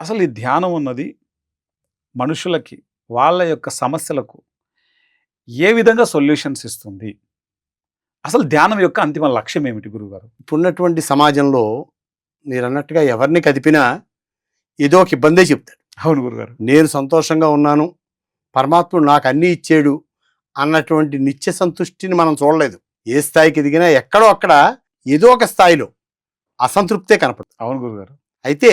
అసలు ఈ ధ్యానం ఉన్నది మనుషులకి వాళ్ళ యొక్క సమస్యలకు ఏ విధంగా సొల్యూషన్స్ ఇస్తుంది? అసలు ధ్యానం యొక్క అంతిమ లక్ష్యం ఏమిటి గురుగారు ఇప్పుడున్నటువంటి సమాజంలో మీరు అన్నట్టుగా ఎవరిని కదిపినా ఏదో ఒక ఇబ్బందే చెప్తాడు. అవును గురుగారు. నేను సంతోషంగా ఉన్నాను పరమాత్ముడు నాకు అన్నీ ఇచ్చాడు అన్నటువంటి నిత్య సంతుష్టిని మనం చూడలేదు. ఏ స్థాయికి ఎదిగినా ఎక్కడో అక్కడ ఏదో ఒక స్థాయిలో అసంతృప్తే కనపడుతుంది. అవును గురుగారు. అయితే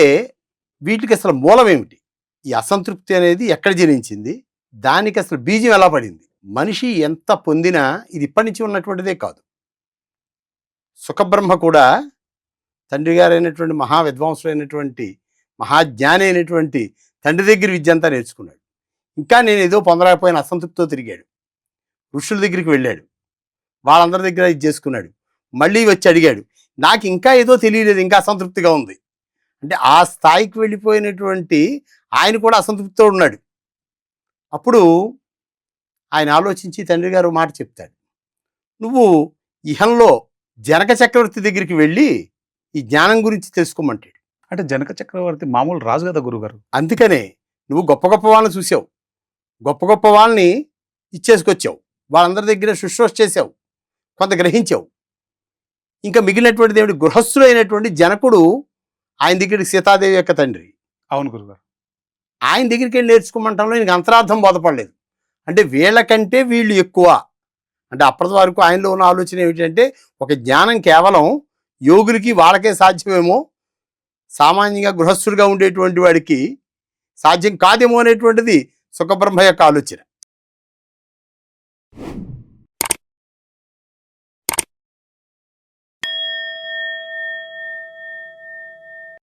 వీటికి అసలు మూలం ఏమిటి? ఈ అసంతృప్తి అనేది ఎక్కడ జనించింది? దానికి అసలు బీజం ఎలా పడింది? మనిషి ఎంత పొందినా ఇది ఇప్పటి నుంచి ఉన్నటువంటిదే కాదు. సుఖబ్రహ్మ కూడా తండ్రి గారైనటువంటి మహా విద్వాంసుడైనటువంటి మహాజ్ఞాని అయినటువంటి తండ్రి దగ్గర విద్య అంతా నేర్చుకున్నాడు. ఇంకా నేను ఏదో పొందలేకపోయిన అసంతృప్తితో తిరిగాడు. ఋషుల దగ్గరికి వెళ్ళాడు. వాళ్ళందరి దగ్గర ఇది చేసుకున్నాడు. మళ్ళీ వచ్చి అడిగాడు నాకు ఇంకా ఏదో తెలియలేదు ఇంకా అసంతృప్తిగా ఉంది. అంటే ఆ స్థాయికి వెళ్ళిపోయినటువంటి ఆయన కూడా అసంతృప్తితో ఉన్నాడు. అప్పుడు ఆయన ఆలోచించి తండ్రి గారు మాట చెప్తాడు. నువ్వు ఇహంలో జనక చక్రవర్తి దగ్గరికి వెళ్ళి ఈ జ్ఞానం గురించి తెలుసుకోమంటాడు. అంటే జనక చక్రవర్తి మామూలు రాజు కదా గురుగారు? అందుకనే నువ్వు గొప్ప గొప్ప వాళ్ళని చూసావు. గొప్ప గొప్ప వాళ్ళని ఇచ్చేసుకొచ్చావు. వాళ్ళందరి దగ్గర శుశ్రూష చేసావు కొంత గ్రహించావు. ఇంకా మిగిలినటువంటిది ఏమిటి గృహస్థుడు అయినటువంటి జనకుడు ఆయన దగ్గరికి సీతాదేవి యొక్క తండ్రి. అవును గురుగారు. ఆయన దగ్గరికి వెళ్ళి నేర్చుకోమంటంలో నీకు అంతరార్థం బోధపడలేదు. అంటే వీళ్ళకంటే వీళ్ళు ఎక్కువ. అంటే అప్పటి వరకు ఆయనలో ఉన్న ఆలోచన ఏమిటంటే ఒక జ్ఞానం కేవలం యోగులకి వాళ్ళకే సాధ్యమేమో సామాన్యంగా గృహస్థుడిగా ఉండేటువంటి వాడికి సాధ్యం కాదేమో అనేటువంటిది సుఖబ్రహ్మ యొక్క ఆలోచన.